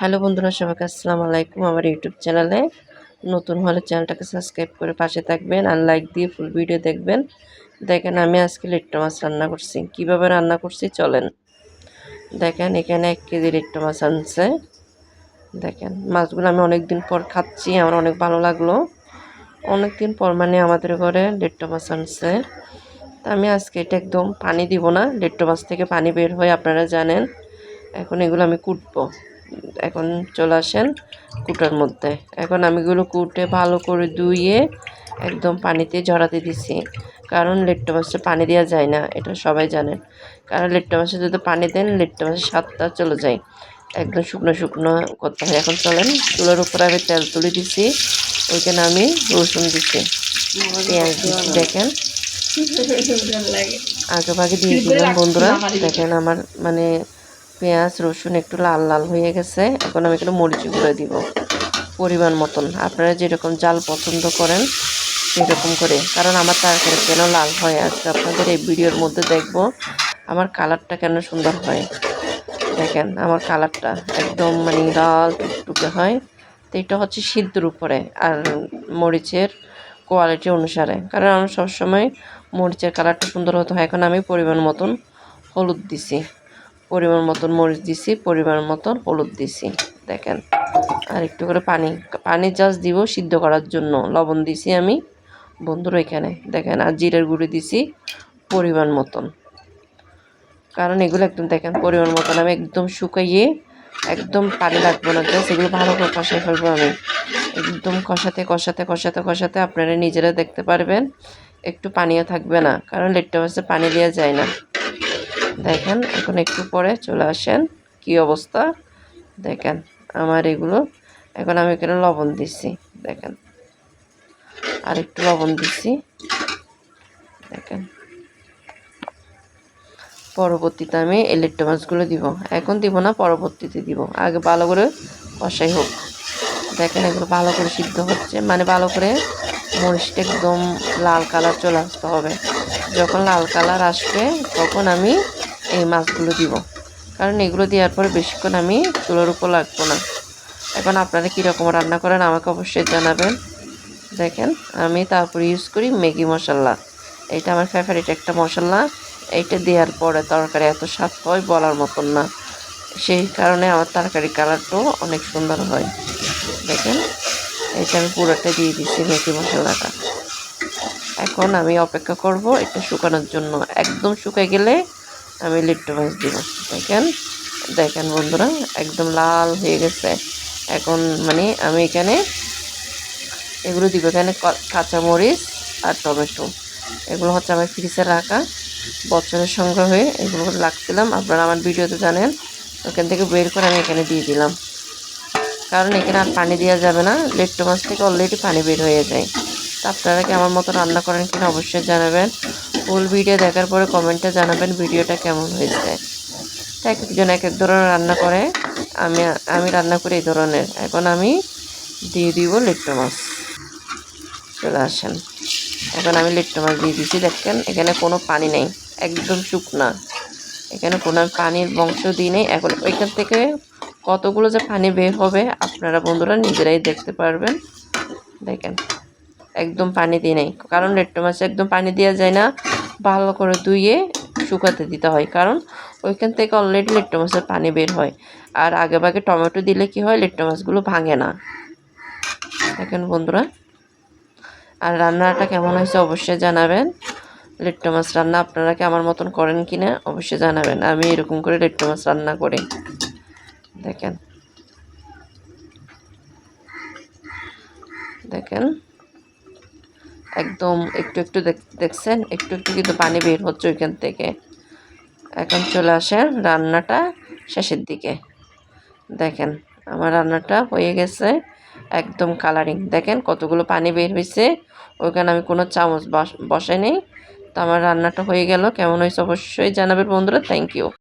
Hello বন্ধুরা, সবাইকে আসসালামু আলাইকুম আমার ইউটিউব চ্যানেলে। নতুন হলে চ্যানেলটাকে সাবস্ক্রাইব করে পাশে থাকবেন আর লাইক দিয়ে ফুল ভিডিও দেখবেন। দেখেন, আমি আজকে লিট্টো মাছ রান্না করছি। কীভাবে রান্না করছি চলেন। দেখেন, এখানে এক কেজি লিট্টো মাছ আনছে। দেখেন, মাছগুলো আমি অনেক দিন পর খাচ্ছি, আমার অনেক ভালো লাগল। অনেক দিন পর মানে আমাদের ঘরে লিট্টো মাছ আনছে। তা আমি আজকে এটা একদম পানি দিব না। লিট্টো মাছ থেকে পানি বের হয়, আপনারা জানেন। এখন এগুলো আমি কুটবো। এখন চলে আসেন কুটার মধ্যে। এখন আমি এগুলো কুটে ভালো করে ধুয়ে একদম পানিতে ঝরাতে দিছি। কারণ লেট্টো মাছে পানি দেওয়া যায় না এটা সবাই জানেন কারণ লেট্টো মাছে যদি পানি দেন লেট্টো মাছের স্বাদটা চলে যায়। একদম শুকনো শুকনো করতে হয়। এখন চলেন চুলের উপরে আমি তেল তুলে দিছি। ওইখানে আমি রসুন দিছি। পেঁয়াজ দিচ্ছি দেখেন। আগে ভাগে দিয়ে দিলাম বন্ধুরা। দেখেন আমার মানে পেঁয়াজ, রসুন একটু লাল লাল হয়ে গেছে। এখন আমি একটু মরিচ গুঁড়ো দিব, পরিমাণ মতন। আপনারা যেরকম জাল পছন্দ করেন, সেরকম করে। কারণ আমার তরকারি কেন লাল হয়। আজকে আপনাদের এই ভিডিওর মধ্যে দেখব আমার কালারটা কেন সুন্দর হয়। দেখেন, আমার কালারটা একদম মানে লাল টুকটুকে হয়। তো এটা হচ্ছে সিদ্ধর উপরে আর মরিচের কোয়ালিটি অনুসারে। কারণ আমার সবসময় মরিচের কালারটা সুন্দর হতে হয়। এখন আমি পরিমাণ মতন হলুদ দিছি। পরিমাণ মতন মরিচ দিছি, পরিমাণ মতন হলুদ দিছি, দেখেন। আর একটু করে পানি পানি জাস্ট দিব সিদ্ধ করার জন্য। লবণ দিছি আমি, বন্ধুরা এখানে, দেখেন, আর জিরের গুঁড়ি দিছি পরিমাণ মতন। কারণ এগুলো একদম, দেখেন, পরিমাণ মতন আমি একদম শুকাইয়ে একদম পানি লাগবে না জাস্ট এগুলো ভালো করে কষাই ফেলব আমি। একদম কষাতে কষাতে কষাতে কষাতে আপনারা নিজেরা দেখতে পারবেন, একটু পানিও থাকবে না, কারণ লেটটা মাছে পানি দেওয়া যায় না। দেখেন, এখন একটু পরে চলে আসেন। কি অবস্থা? দেখেন, আমার এগুলো, এখন আমি এখানে লবণ দিচ্ছি দেখেন। আর একটু লবণ দিচ্ছি দেখেন। পরবর্তীতে আমি ইলেকট্রো মাছগুলো দিব। এখন দিব না, পরবর্তীতে দিব। আগে ভালো করে কষাই হোক। দেখেন, এগুলো ভালো করে সিদ্ধ হচ্ছে। মানে ভালো করে মরিচটা একদম লাল কালার চলে আসতে হবে। যখন লাল কালার আসবে, তখন আমি এই মাছগুলো দিব। কারণ এগুলো দেওয়ার পরে বেশিক্ষণ আমি চুলোর উপর লাগবো না। এখন আপনারা কীরকম রান্না করেন আমাকে অবশ্যই জানাবেন। দেখেন, আমি তারপর ইউজ করি ম্যাগি মশলা। এইটা আমার ফেভারিট একটা মশলা। এইটা দেওয়ার পরে তরকারি এত স্বাদ হয় বলার মতন না। সেই কারণে আমার তরকারি কালারটাও অনেক সুন্দর হয়। দেখেন এটা আমি পুরোটা দিয়ে দিচ্ছি মেথি মশলাটা। এখন আমি অপেক্ষা করব এটা শুকানোর জন্য। একদম শুকাই গেলে আমি লিট্টো মাছ দিব। দেখেন দেখেন বন্ধুরা, একদম লাল হয়ে গেছে। এখন মানে আমি এখানে এগুলো দিব, এখানে কাঁচামরিচ আর টমেটো। এগুলো হচ্ছে আমার ফ্রিজে রাখা। বছরের সংগ্রহ হয়ে এগুলো রাখছিলাম। আপনারা আমার ভিডিওতে জানেন, ওখান থেকে বের করে আমি এখানে দিয়ে দিলাম। কারণ এখানে আর পানি দেওয়া যাবে না। লেট্টো মাছ থেকে অলরেডি পানি বের হয়ে যায়। তা আপনারা কি আমার মতো রান্না করেন কিনা অবশ্যই জানাবেন। ফুল ভিডিও দেখার পরে কমেন্টে জানাবেন ভিডিওটা কেমন হয়েছে। এক একজন এক এক ধরনের রান্না করে। আমি আমি রান্না করি এই ধরনের। এখন আমি দিয়ে দিব লিট্টো মাছ। চলে আসেন। এখন আমি লিট্টো মাছ দিয়ে দিচ্ছি দেখেন, এখানে কোনো পানি নেই। একদম শুকনা। এখানে কোনো পানির বংশ দিই নেই। এখন ওইখান থেকে কতগুলো যে পানি বের হবে, আপনারা বন্ধুরা নিজেরাই দেখতে পারবেন। দেখেন, একদম পানি দিয়ে নেই। কারণ লেট্টো মাছে একদম পানি দেওয়া যায় না। ভালো করে ধুয়ে শুকাতে দিতে হয়। কারণ ওইখান থেকে অলরেডি লেট্টো মাছের পানি বের হয়। আর আগে ভাগে টমেটো দিলে কি হয়, লেট্টো মাছগুলো ভাঙে না। দেখেন বন্ধুরা, আর রান্নাটা কেমন হয়েছে অবশ্যই জানাবেন। লেট্টো মাছ রান্না আপনারা কি আমার মতন করেন কি না অবশ্যই জানাবেন। আমি এরকম করে লেট্টো মাছ রান্না করি। দেখেন। দেখেন। একদম একটু একটু দেখছেন? একটু একটু কিন্তু পানি বের হচ্ছে ওইখান থেকে। এখন চলে আসেন রান্নাটা শেষের দিকে। দেখেন, আমার রান্নাটা হয়ে গেছে একদম কালারিং দেখেন কতগুলো পানি বের হয়েছে। ওইখানে আমি কোনো চামচ বসাই নেই তো আমার রান্নাটা হয়ে গেল। কেমন হয়েছে অবশ্যই জানাবেন বন্ধুরা। Thank you